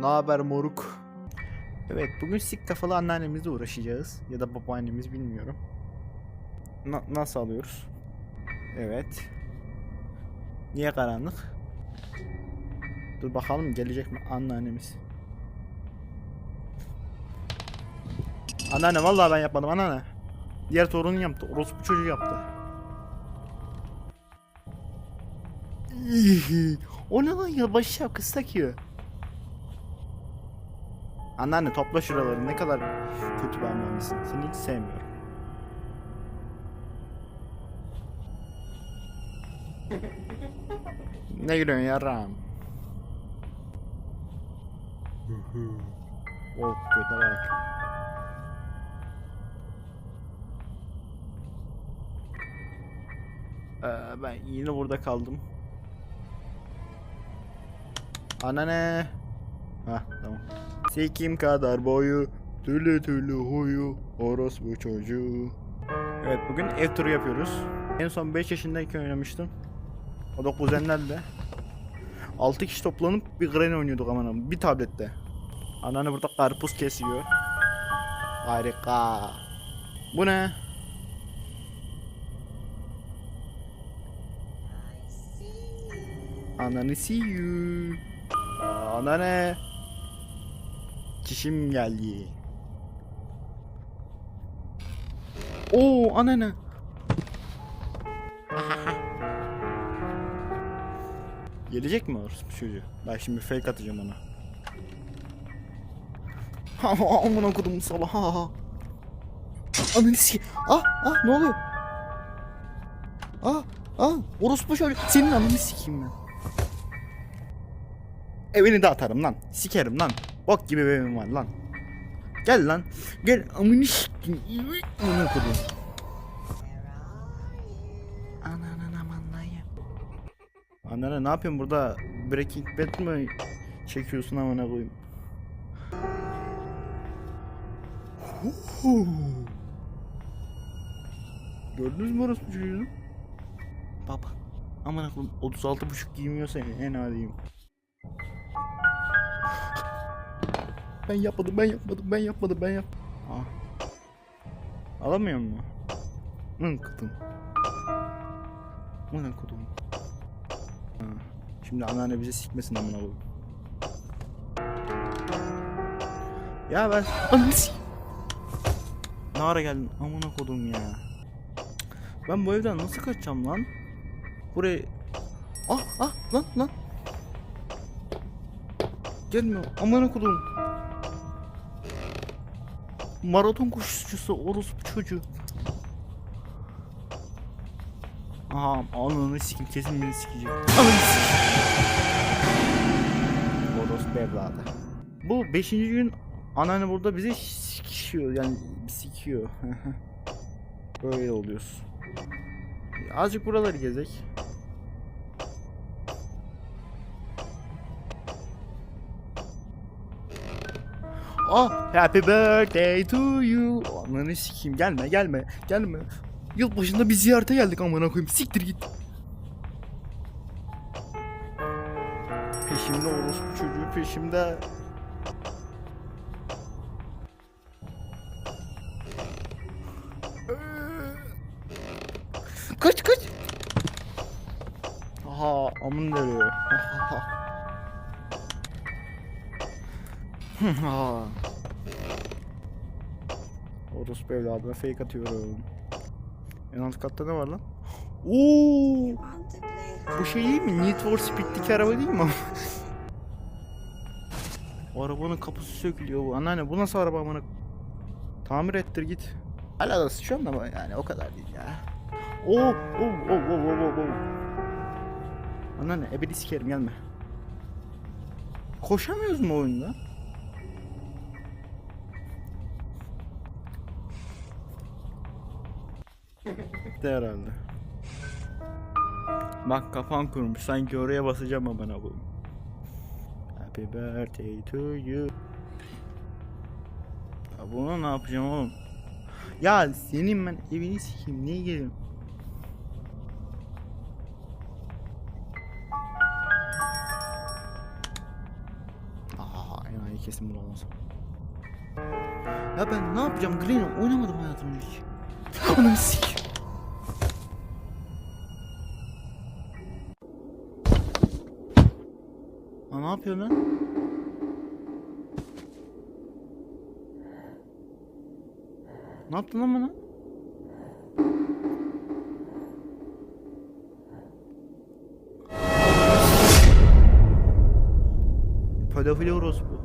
Ne haber moruk? Evet bugün sik kafalı anneannemizle uğraşacağız. Ya da babaannemiz bilmiyorum. Na- nasıl alıyoruz? Evet. Niye karanlık? Dur bakalım gelecek mi anneannemiz? Anneanne vallahi ben yapmadım anneanne. Diğer torunun yaptı. Orospu çocuğu yaptı. o ne lan ya başı şapkası takıyor. Anneanne topla şuraları ne kadar kötü bir anneannesin. Seni hiç sevmiyorum. ne gülüyorsun yaram? oh kötü bak. Ee, ben yine burada kaldım. Anneanne. Hah tamam. Sikim kadar boyu, türlü türlü huyu, orospu çocuğu. Evet bugün ev turu yapıyoruz. En son 5 yaşındayken oynamıştım. O da kuzenlerle. 6 kişi toplanıp bir gren oynuyorduk aman. Bir tablette. Anneanne burada karpuz kesiyor. Harika. Bu ne? Ananı see you. Anneanne. Çişim geldi. Oo anneanne. Gelecek mi orospu çocuğu? Ben şimdi fake atacağım ona. Aman okudum sabah. Ananı si... Ah ah ne oluyor? Ah ah orospu çocuğu. Senin ananı sikeyim ben. Evini de atarım lan. Sikerim lan. Bok gibi bir var lan. Gel lan. Gel amını sikeyim. Amına kodum. Ananın. Anne ne yapıyorsun burada? Breaking Bad mi çekiyorsun amına koyayım? Gördünüz mü orospu çocuğunu? Baba. Amına koyayım 36 buçuk giymiyorsa en adiyim. Ben yapmadım, ben yapmadım, ben yapmadım, ben yap. Ah. Alamıyor mu? Kudum. Mın kudum. Ha. Şimdi anneanne bize sikmesin amına koyayım. Ya ben ananı sik- Ne ara geldin amına kodum ya. Ben bu evden nasıl kaçacağım lan? Buraya Ah ah lan lan. Gelme amına kodum. Maraton koşucusu orospu çocuğu. Aha ananı sikim kesin beni sikecek. Ananı sikim. Orospu evladı. Bu beşinci gün anneanne burada bizi sikişiyor yani sikiyor. Böyle oluyoruz. Azıcık buraları gezek. Ah happy birthday to you. Ananı sikeyim gelme gelme gelme. Yılbaşında bir ziyarete geldik amına koyayım. Siktir git. Peşimde orospu çocuğu peşimde. Kaç kaç. Aha amın nereye? Orospu evladına fake atıyorum. En alt katta ne var lan? Oo! Bu şey değil mi? Need for Speed'deki araba değil mi? arabanın kapısı sökülüyor bu. Anneanne bu nasıl araba amına? Tamir ettir git. Hala da sıçıyorum ama yani o kadar değil ya. Oo! Oo! Oo! Oo! Oo! Oo! Anneanne ebedi sikerim gelme. Koşamıyoruz mu oyunda? Bitti herhalde. Bak kafan kurmuş. Sanki oraya basacağım ama bana bu. Happy birthday to you. Ya bunu ne yapacağım oğlum? Ya senin ben evini sikeyim. Niye geliyorsun? kesin bulamazsam. Ya ben ne yapacağım? Green oynamadım hayatımda hiç. Ananı sik. Ha ne yapıyorsun lan? Ne yaptın lan bana? Pedofili orospu.